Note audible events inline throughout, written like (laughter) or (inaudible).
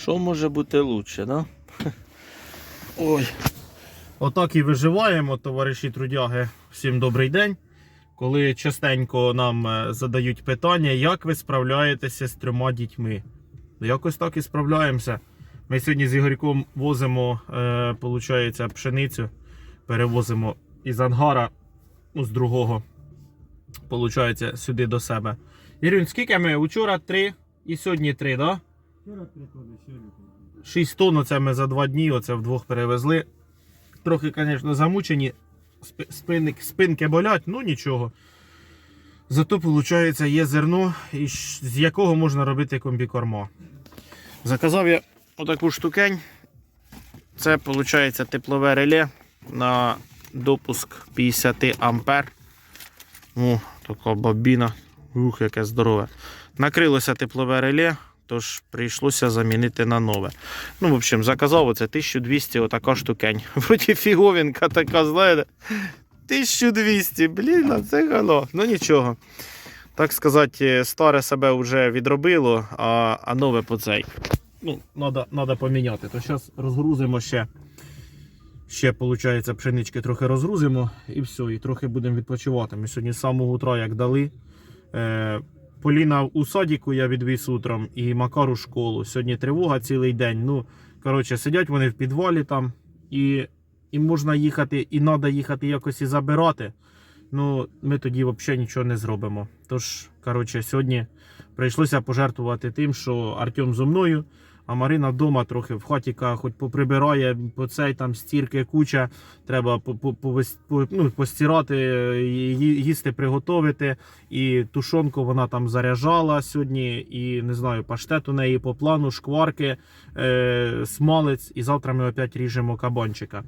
Що може бути лучше, да? (laughs) Ой. Отак і виживаємо, товариші трудяги. Всім добрий день. Коли частенько нам е, задають питання, як ви справляєтеся з трьома дітьми? Якось так і справляємося. Ми сьогодні з Ігорьком возимо, е, получається, пшеницю, перевозимо із ангара, ну, з другого, получається, сюди до себе. Ірюнь, скільки ми? Учора три і сьогодні три, так? Да? Вчора три тони, сьогодні. 6 тонн оце ми за два дні оце вдвох перевезли. Трохи, звісно, замучені. Спи- Спинки, болять, ну нічого. Зато, виходить, є зерно, з якого можна робити комбікорма. Заказав я отаку штукень. Це, виходить, теплове реле на допуск 50 ампер. О, така бобіна. Ух, яке здорове. Накрилося теплове реле, тож прийшлося замінити на нове. Ну, в общем, заказав оце 1200 отака штукень. (laughs) Вроді фіговінка така, знаєте. 1200, блін, а це гало. Ну нічого. Так сказати, старе себе вже відробило, а, а нове по цей. Ну, треба надо поміняти. То зараз розгрузимо ще. Ще, виходить, пшенички трохи розгрузимо і все, і трохи будемо відпочивати. Ми сьогодні з самого утра як дали. Е, Поліна у садіку я відвіз утром і Макар у школу. Сьогодні тривога цілий день. Ну, коротше, сидять вони в підвалі там, і, і можна їхати, і треба їхати якось і забирати. Ну, ми тоді взагалі нічого не зробимо. Тож, коротше, сьогодні прийшлося пожертвувати тим, що Артем зо мною, а Марина вдома трохи в хатіка, хоч поприбирає, по цей там стірки куча, треба по, ну, постирати, їсти приготувати. І тушонку вона там заряджала сьогодні, і не знаю, паштет у неї по плану, шкварки, е, смалець, і завтра ми опять ріжемо кабанчика.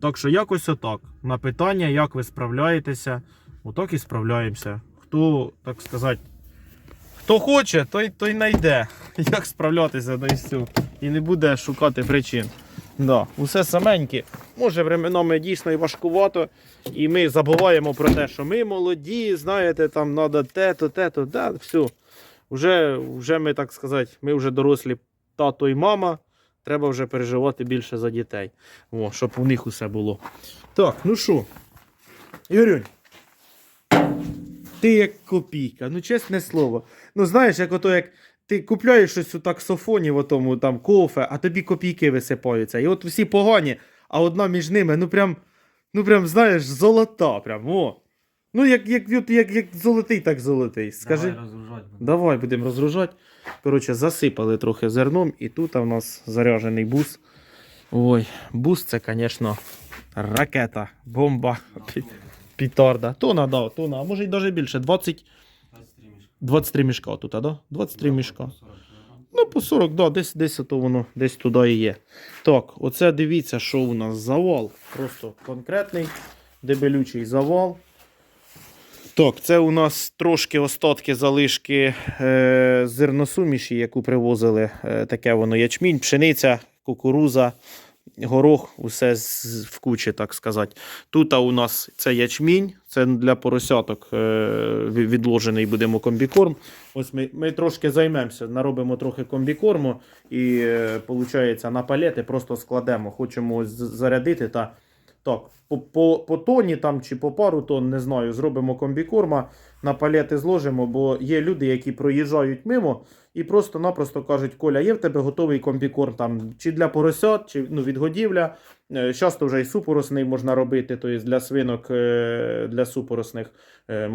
Так що якось отак. На питання, як ви справляєтеся, отак і справляємося. Хто, так сказати, хто хоче, той, той знайде, (laughs) як справлятися да і. І не буде шукати причин. Да, усе саменьке. Може, временами дійсно і важкувато, і ми забуваємо про те, що ми молоді, знаєте, там треба те-то, те-то, да, все. Вже, вже ми, так сказати, ми вже дорослі тато і мама. Треба вже переживати більше за дітей. О, щоб у них усе було. Так, ну що, Ігорюнь, ти як копійка, ну чесне слово. Ну знаєш, як ото як ти купляєш щось у таксофоні, в отому там кофе, а тобі копійки висипаються. І от всі погані, а одна між ними, ну прям, ну прям, знаєш, золота. Прям, о. Ну, як, як, як, як, як золотий, так золотий. Скажи. Давай розгружати будемо. Давай будемо розгружати. Коротше, засипали трохи зерном, і тут у нас заряджений бус. Ой, бус це, звісно, ракета, бомба, пі- пітарда. Тона, да, тона, а може й навіть більше. 20, 23 мішка. 23 мішка тут, да? 23 Да, мішка. по 40 кілограм. Ну, по 40, да, десь, десь то воно десь туди і є. Так, оце дивіться, що у нас завал. Просто конкретний, дебелючий завал. Так, це у нас трошки остатки залишки е, зерносуміші, яку привозили. Е, таке воно ячмінь, пшениця, кукуруза, горох, усе в кучі, так сказати. Тут у нас це ячмінь, це для поросяток е, відложений будемо комбікорм. Ось ми, ми трошки займемося, наробимо трохи комбікорму і, виходить, на палети просто складемо. Хочемо зарядити та так, по, по, по тоні там чи по пару тонн, не знаю, зробимо комбікорма, на палети зложимо, бо є люди, які проїжджають мимо і просто-напросто кажуть: Коля, є в тебе готовий комбікорм там чи для поросят, чи ну, відгодівля. Е, Часто вже і супоросний можна робити, тобто для свинок, е, для супоросних. Е,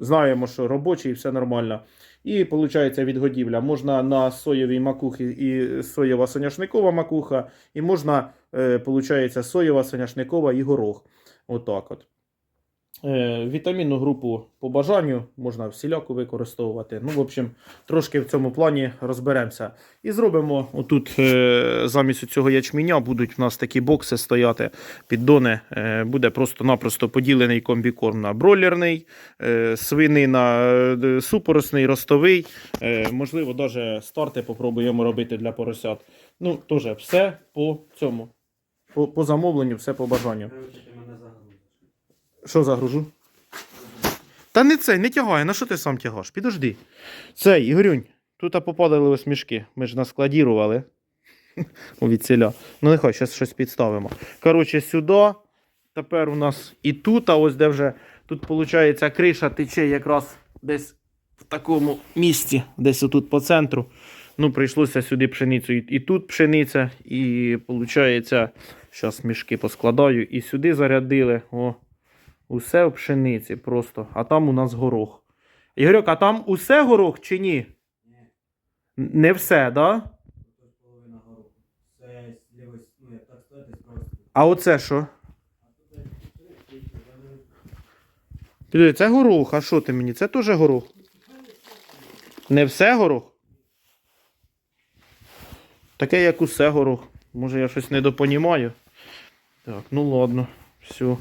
Знаємо, що робочий, і все нормально. І виходить відгодівля. Можна на соєвій макухі і соєва соняшникова макуха, і можна, виходить, соєва соняшникова і горох. Отак от. Е, вітамінну групу по бажанню можна всіляку використовувати. Ну, в общем, трошки в цьому плані розберемося. І зробимо отут е, замість цього ячменя будуть в нас такі бокси стояти, піддони. Е, буде просто-напросто поділений комбікорм на бройлерний, свинина, супоросний, ростовий. Можливо, навіть старти попробуємо робити для поросят. Ну, теж все по цьому. По, по замовленню, все по бажанню. Коротше, ти мене загрузиш. Що загружу? Та не цей, не тягає, на що ти сам тягаєш? Підожди. Цей, Ігорюнь, тут попадали ось мішки. Ми ж наскладірували. (laughs) У віціля. Ну, нехай, зараз щось підставимо. Коротше, сюди. Тепер у нас і тут, а ось де вже тут, виходить, криша тече якраз десь в такому місці, десь отут по центру. Ну, прийшлося сюди пшеницю. І, і тут пшениця, і виходить, зараз мішки поскладаю, і сюди зарядили. О, усе в пшениці просто. А там у нас горох. Ігорьок, а там усе горох чи ні? Ні. Не все, так? Да? З ну так з. А оце що? Піди, це горох, а що ти мені? Це теж горох. Не все горох? Таке, як усе горох. Може я щось недопонімаю. Так, ну ладно, все.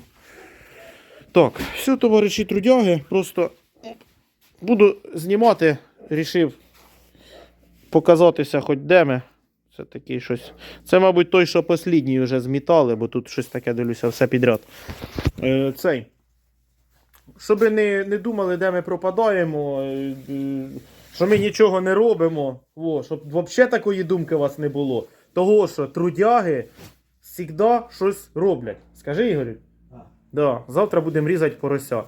Так, все, товариші трудяги. Просто буду знімати, рішив показатися хоч де ми. Це такий щось. Це, мабуть, той, що послідній вже змітали, бо тут щось таке дивлюся, все підряд. Е, цей. Щоб не, не думали, де ми пропадаємо, е, е, що ми нічого не робимо. О, щоб взагалі такої думки у вас не було. Того, що трудяги завжди щось роблять. Скажи, Ігорю? Да, завтра будемо різати порося.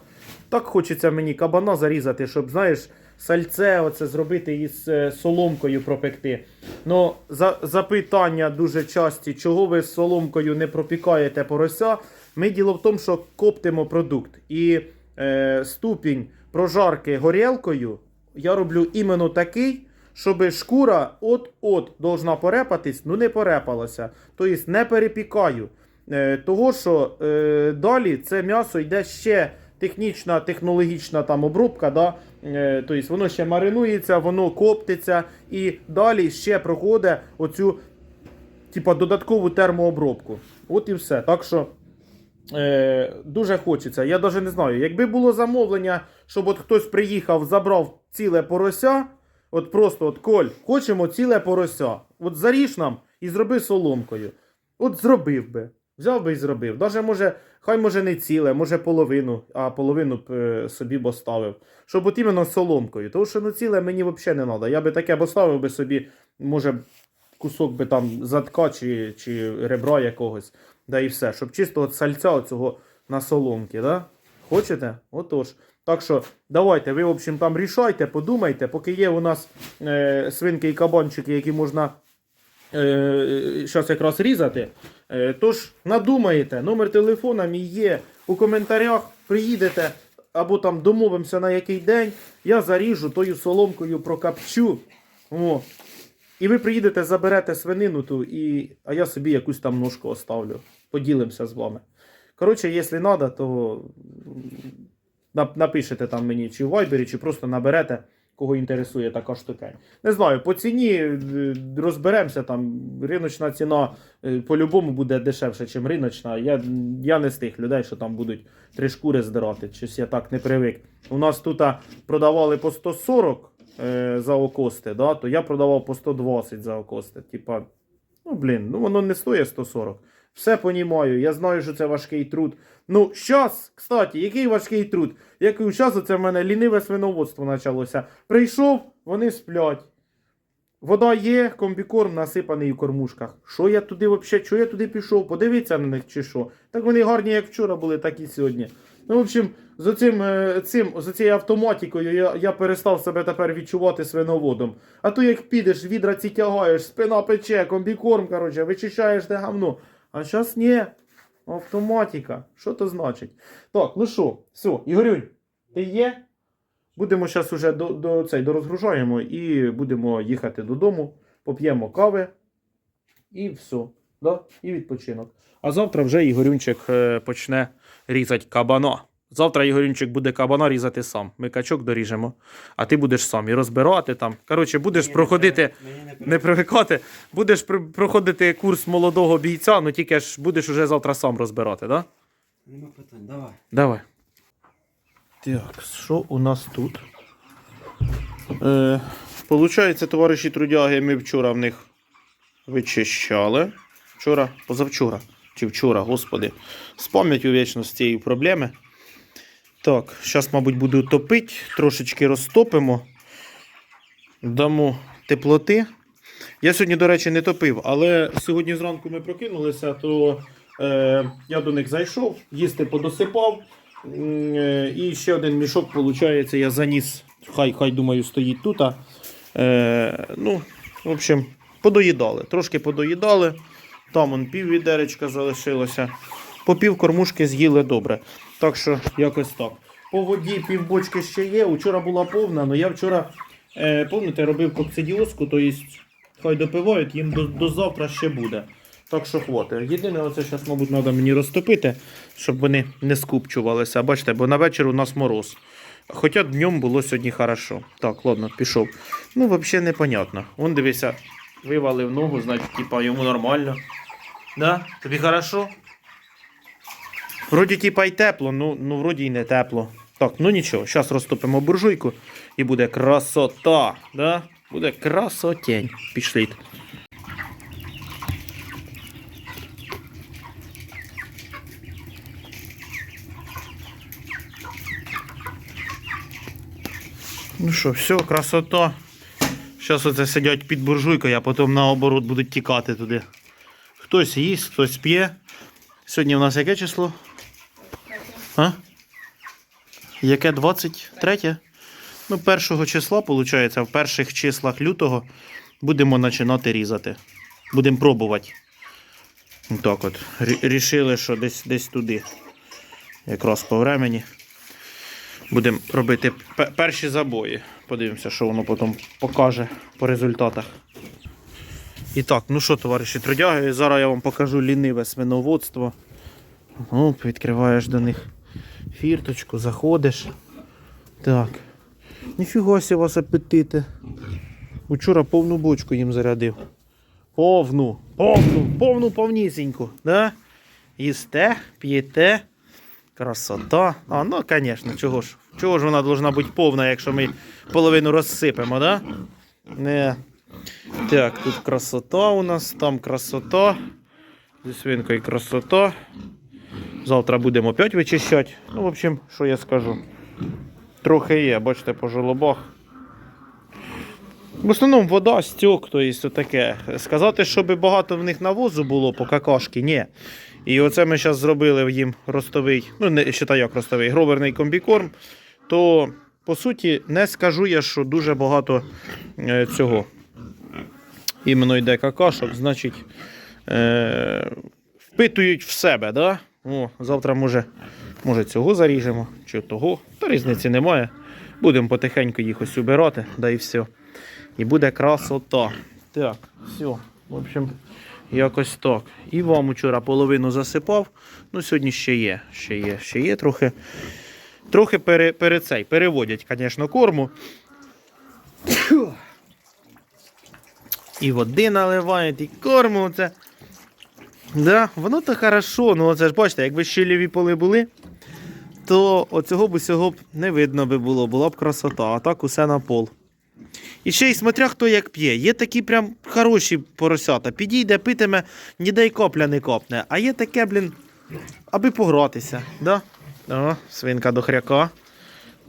Так хочеться мені кабана зарізати, щоб, знаєш, сальце оце зробити із е, соломкою пропекти. Ну, за, запитання дуже часті, чого ви з соломкою не пропікаєте порося. Ми діло в тому, що коптимо продукт. І е, ступінь прожарки горілкою я роблю іменно такий, щоб шкура от-от должна порепатись, ну не порепалася. Тобто не перепікаю. Е, того, що е, далі це м'ясо йде ще технічна, технологічна там обробка. Да? Е, тобто воно ще маринується, воно коптиться і далі ще проходить оцю типа, додаткову термообробку. От і все. Так що е, дуже хочеться. Я навіть не знаю, якби було замовлення, щоб от хтось приїхав, забрав ціле порося. От просто от Коль, хочемо ціле порося. От заріж нам і зроби соломкою. От зробив би. Взяв би і зробив. Даже може, хай може не ціле, може половину, а половину б е, собі б оставив. Щоб от іменно соломкою. Тому що ну ціле мені взагалі не треба. Я би таке б оставив би собі, може, кусок би там задка чи, чи ребра якогось. Да і все. Щоб чисто от сальця оцього на соломки, да? Хочете? Отож. Так що давайте, ви, в общем, там рішайте, подумайте, поки є у нас е, свинки і кабанчики, які можна зараз якраз різати. Е, тож надумаєте, номер телефона мій є у коментарях, приїдете або там домовимося на який день, я заріжу тою соломкою прокапчу. О. І ви приїдете, заберете свинину ту, і... а я собі якусь там ножку оставлю. Поділимося з вами. Коротше, якщо треба, то напишете там мені чи в Viber, чи просто наберете, кого інтересує така штука. Не знаю, по ціні е, розберемося, там риночна ціна е, по-любому буде дешевше, ніж риночна. Я, я не з тих людей, що там будуть три шкури здирати. Щось я так не привик. У нас тут продавали по 140 е, за окости, да, то я продавав по 120 за окости. Типа, ну блін, ну воно не стоїть 140. Все понімаю, я знаю, що це важкий труд. Ну, щас, кстати, який важкий труд? Який час оце в мене ліниве свиноводство почалося. Прийшов, вони сплять. Вода є, комбікорм насипаний у кормушках. Що я туди взагалі, що я туди пішов? Подивіться на них чи що. Так вони гарні, як вчора були, так і сьогодні. Ну, в общем, з оцим, е, цим, з цією автоматикою я, я перестав себе тепер відчувати свиноводом. А то як підеш, відра ці тягаєш, спина пече, комбікорм, коротше, вичищаєш те гавно. А зараз ні. Автоматика. Що то значить? Так, ну що, все, Ігорюнь, ти є? Будемо зараз уже до, до, цей, дорозгружаємо і будемо їхати додому, поп'ємо кави і все. Да? І відпочинок. А завтра вже Ігорюнчик е, почне різати кабана. Завтра Ігорюнчик буде кабана різати сам. Ми качок доріжемо, а ти будеш сам і розбирати там. Коротше, будеш Мені проходити. не Не привикати. Будеш пр- проходити курс молодого бійця, ну тільки ж будеш уже завтра сам розбирати, да? Нема питань, давай. Давай. Так, що у нас тут? Е, получається, товариші трудяги, ми вчора в них вичищали. Вчора, позавчора. Чи вчора, господи. З пам'яттю вічно з цієї проблеми. Так, зараз, мабуть, буду топити, трошечки розтопимо. дамо теплоти. Я сьогодні, до речі, не топив, але сьогодні зранку ми прокинулися, то е, я до них зайшов, їсти подосипав. Е, І ще один мішок, виходить, я заніс. Хай, хай думаю, стоїть тут. а. Е, ну, в общем, подоїдали. Трошки подоїдали. Там он пів відеречка залишилося. По пів кормушки з'їли добре. Так що якось так. По воді півбочки ще є. Вчора була повна, але я вчора, е, пам'ятаєте, робив коксидіозку, то є, хай допивають, їм до, до завтра ще буде. Так що хватить. Єдине, оце зараз, мабуть, треба мені розтопити, щоб вони не скупчувалися. Бачите, бо на вечір у нас мороз. Хоча днем було сьогодні хорошо. Так, ладно, пішов. Ну, взагалі непонятно. Вон дивися, вивалив ногу, значить, типа, йому нормально. Да? Тобі хорошо? Вроді, типа, й тепло, ну, ну вроді й не тепло. Так, ну нічого, зараз розтопимо буржуйку і буде красота. Да? Буде красотень. Пішліть. Ну що, все, красота. Зараз оце сидять під буржуйкою, а потім наоборот будуть тікати туди. Хтось їсть, хтось п'є. Сьогодні у нас яке число? А? Яке 23? Ну, першого числа, виходить, в перших числах лютого будемо починати різати. Будемо пробувати. Так от. Рішили, що десь, десь туди. Якраз по времені. Будемо робити перші забої. Подивимося, що воно потім покаже по результатах. І так, ну що, товариші трудяги, зараз я вам покажу ліниве свиноводство. Оп, відкриваєш до них фірточку, заходиш. Так. Ніфіга у вас апетити. Учора повну бочку їм зарядив. Повну, повну, повну повнісіньку. Да? Їсте, п'єте. Красота. А, ну, звісно, чого ж? Чого ж вона должна бути повна, якщо ми половину розсипемо, да? Не. Так, тут красота у нас, там красота. Зі свинкою красота. Завтра будемо опять вичищати. Ну, в общем, що я скажу. Трохи є, бачите, по жолобах. В основному вода, стьок, то є таке. Сказати, щоб багато в них навозу було по какашки, ні. І оце ми зараз зробили їм ростовий, ну не ще як ростовий, гроверний комбікорм. То по суті не скажу я, що дуже багато е, цього іменно йде какашок, значить е, впитують в себе. Да? О, завтра може, може цього заріжемо чи того. Та різниці немає. Будемо потихеньку їх ось убирати, да і все. І буде красота. Так, все. В общем, якось так. І вам вчора половину засипав. Ну, сьогодні ще є. Ще є, ще є трохи. Трохи пере, пере цей, переводять, звісно, корму. І води наливають, і корму. Це. Да, воно то хорошо. Ну, оце ж бачите, якби щеліві поли були, то оцього б усього б не видно би було, була б красота, а так усе на пол. І ще й смотря хто як п'є. Є такі прям хороші поросята. Підійде, питиме, ніде й капля не копне. А є таке, блін, аби погратися. Да? О, свинка до хряка.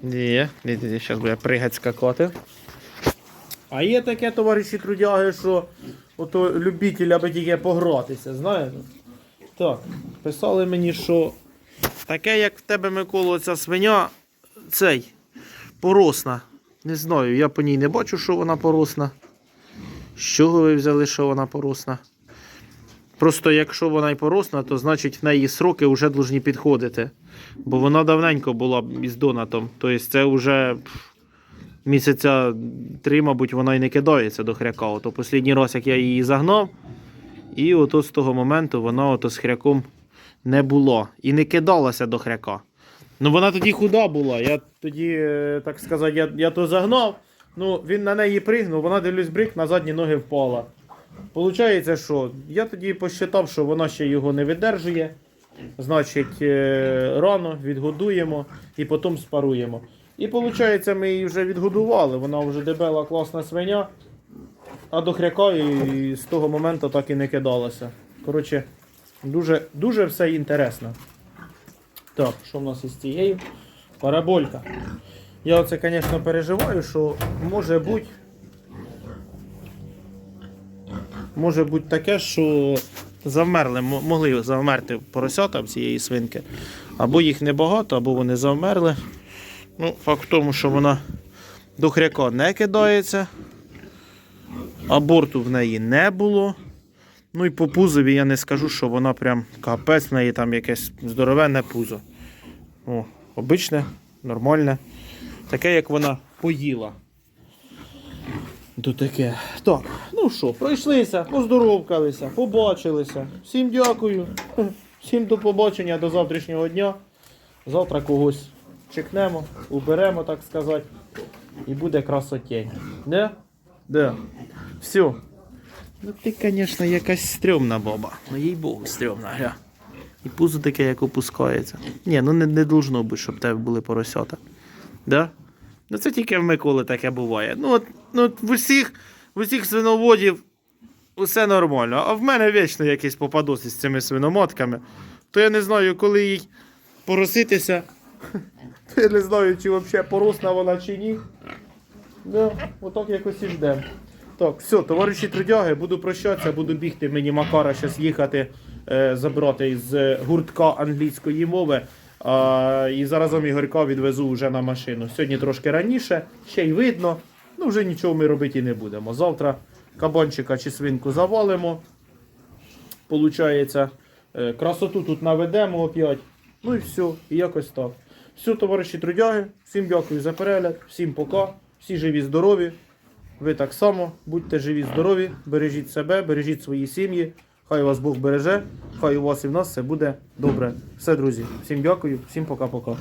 Є, зараз буде пригать скакати. А є таке, товариші трудяги, що ото любитель, аби тільки погратися, знаєте? Так, писали мені, що таке, як в тебе, Микола, ця свиня, цей, поросна. Не знаю, я по ній не бачу, що вона поросна. З чого ви взяли, що вона поросна? Просто якщо вона й поросна, то значить в неї сроки вже повинні підходити. Бо вона давненько була із донатом. Тобто це вже місяця три, мабуть, вона й не кидається до хряка. Ото останній раз, як я її загнав, і ото з того моменту вона ото з хряком не була. І не кидалася до хряка. Ну вона тоді худа була. Я тоді, е, так сказати, я, я то загнав. Ну, він на неї пригнув, вона дивлюсь брик, на задні ноги впала. Получається, що я тоді посчитав, що вона ще його не видержує. Значить, е, рано відгодуємо і потім спаруємо. І виходить, ми її вже відгодували. Вона вже дебела, класна свиня. А до хряка і з того моменту так і не кидалася. Коротше, дуже, дуже все інтересно. Так, що в нас із цією? Параболька. Я оце, звісно, переживаю, що може бути може бути таке, що завмерли, могли завмерти поросята цієї свинки. Або їх небагато, або вони завмерли. Ну, факт в тому, що вона до хряка не кидається. Аборту в неї не було. Ну і по пузові я не скажу, що вона прям капець, в неї там якесь здоровенне пузо. О, обичне, нормальне. Таке, як вона поїла. То таке. Так, ну що, пройшлися, поздоровкалися, побачилися. Всім дякую. Всім до побачення, до завтрашнього дня. Завтра когось чекнемо, уберемо, так сказати. І буде красотень. Не? Да. Все. Ну ти, звісно, якась стрьомна баба. Ну їй Богу, стрьомна, гля. І пузо таке, як опускається. Ні, ну не, не должно бути, щоб в тебе були поросята. Да? Ну це тільки в Миколи таке буває. Ну от, ну, от в усіх, в усіх свиноводів усе нормально. А в мене вічно якісь попадоси з цими свиномотками. То я не знаю, коли їй пороситися. (laughs) Я не знаю, чи взагалі поросна вона чи ні. Да, отак якось і ждемо. Так, все, товариші трудяги, буду прощатися, буду бігти мені Макара зараз їхати е, забрати е, гуртка англійської мови. А, і заразом Ігорька відвезу вже на машину. Сьогодні трошки раніше, ще й видно. Ну вже нічого ми робити і не будемо. Завтра кабанчика чи свинку завалимо. Получається, е, красоту тут наведемо опять. Ну і все, і якось так. Все, товариші трудяги, всім дякую за перегляд, всім пока, всі живі, здорові. Ви так само будьте живі, здорові, бережіть себе, бережіть свої сім'ї. Хай вас Бог береже, хай у вас і в нас все буде добре. Все, друзі. Всім дякую, всім пока-пока.